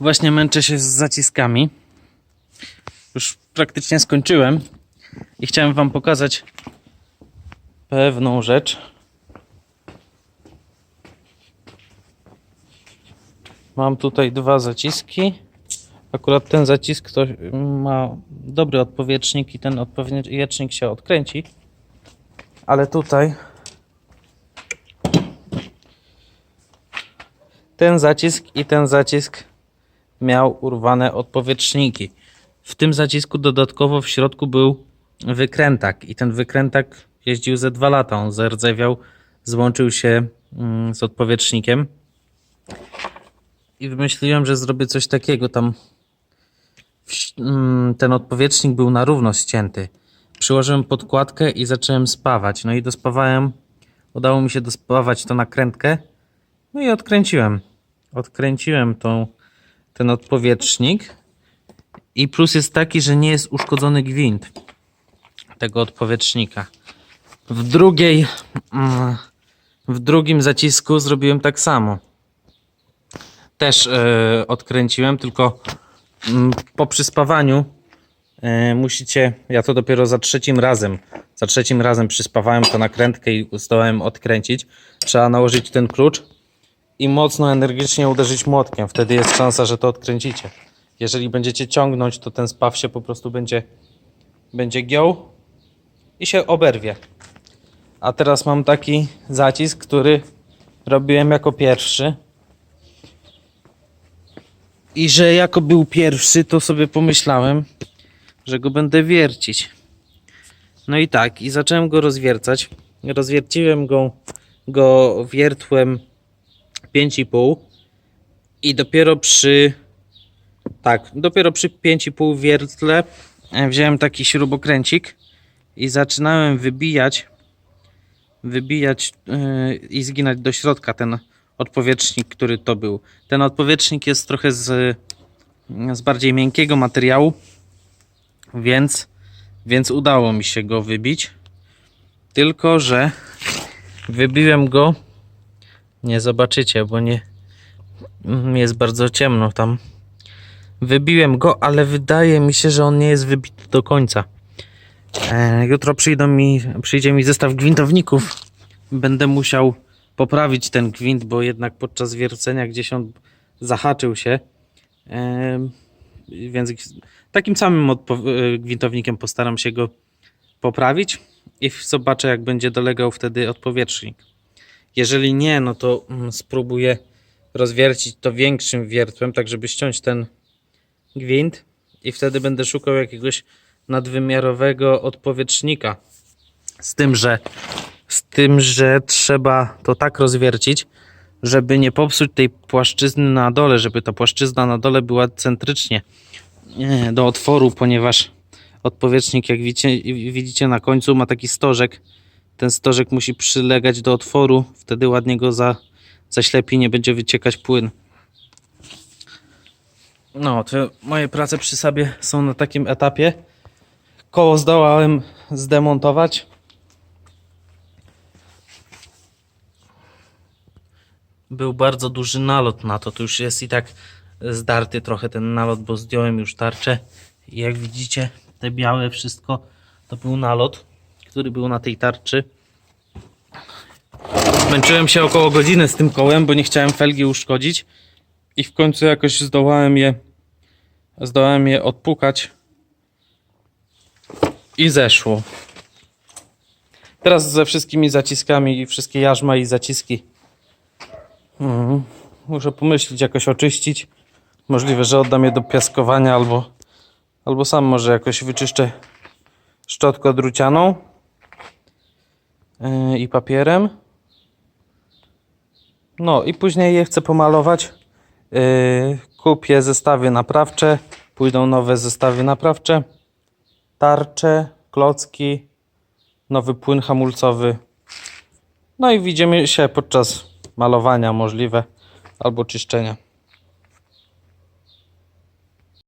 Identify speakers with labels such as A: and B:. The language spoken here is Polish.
A: Właśnie męczę się z zaciskami. Już praktycznie skończyłem i chciałem Wam pokazać pewną rzecz. Mam tutaj dwa zaciski. Akurat ten zacisk to ma dobry odpowietrznik i ten odpowietrznik się odkręci. Ale tutaj ten zacisk i ten zacisk miał urwane odpowietrzniki. W tym zacisku dodatkowo w środku był wykrętak i ten wykrętak jeździł ze dwa lata. On zardzewiał, złączył się mm, z odpowietrznikiem i wymyśliłem, że zrobię coś takiego. Tam mm, ten odpowietrznik był na równo ścięty. Przyłożyłem podkładkę i zacząłem spawać. No i dospawałem, udało mi się dospawać to nakrętkę. No i odkręciłem. Odkręciłem tą, ten odpowietrznik. I plus jest taki, że nie jest uszkodzony gwint tego odpowietrznika. W drugiej, mm, w drugim zacisku zrobiłem tak samo. Też e, odkręciłem, tylko mm, po przyspawaniu e, musicie, ja to dopiero za trzecim razem, za trzecim razem przyspawałem to nakrętkę i zdołałem odkręcić. Trzeba nałożyć ten klucz i mocno energicznie uderzyć młotkiem. Wtedy jest szansa, że to odkręcicie. Jeżeli będziecie ciągnąć, to ten spaw się po prostu będzie, będzie giął i się oberwie. A teraz mam taki zacisk, który robiłem jako pierwszy. I że jako był pierwszy, to sobie pomyślałem, że go będę wiercić. No i tak, i zacząłem go rozwiercać. Rozwierciłem go, go wiertłem 5,5 i dopiero przy tak, dopiero przy 5,5 wiertle e, wziąłem taki śrubokręcik i zaczynałem wybijać wybijać yy, i zginać do środka ten odpowietrznik, który to był. Ten odpowietrznik jest trochę z, z bardziej miękkiego materiału, więc, więc udało mi się go wybić. Tylko, że wybiłem go nie zobaczycie, bo nie mm, jest bardzo ciemno tam. Wybiłem go, ale wydaje mi się, że on nie jest wybity do końca. E, jutro przyjdą mi, przyjdzie mi zestaw gwintowników. Będę musiał poprawić ten gwint, bo jednak podczas wiercenia gdzieś on zahaczył się. E, więc takim samym e, gwintownikiem postaram się go poprawić i zobaczę jak będzie dolegał wtedy odpowietrznik. Jeżeli nie, no to mm, spróbuję rozwiercić to większym wiertłem, tak żeby ściąć ten gwint i wtedy będę szukał jakiegoś nadwymiarowego odpowietrznika. Z tym, że z tym, że trzeba to tak rozwiercić, żeby nie popsuć tej płaszczyzny na dole, żeby ta płaszczyzna na dole była centrycznie do otworu, ponieważ odpowietrznik, jak widzicie, widzicie na końcu, ma taki stożek. Ten stożek musi przylegać do otworu, wtedy ładnie go za, zaślepi, nie będzie wyciekać płyn. No, to moje prace przy sobie są na takim etapie. Koło zdołałem zdemontować. Był bardzo duży nalot na to. To już jest i tak zdarty trochę ten nalot, bo zdjąłem już tarczę. I jak widzicie, te białe wszystko to był nalot, który był na tej tarczy. Męczyłem się około godziny z tym kołem, bo nie chciałem felgi uszkodzić. I w końcu jakoś zdołałem je zdołałem je odpukać i zeszło. Teraz ze wszystkimi zaciskami i wszystkie jarzma i zaciski mhm. muszę pomyśleć, jakoś oczyścić. Możliwe, że oddam je do piaskowania albo, albo sam może jakoś wyczyszczę szczotką drucianą yy, i papierem. No i później je chcę pomalować. Yy, kupię zestawy naprawcze, pójdą nowe zestawy naprawcze, tarcze, klocki, nowy płyn hamulcowy. No i widzimy się podczas malowania możliwe albo czyszczenia.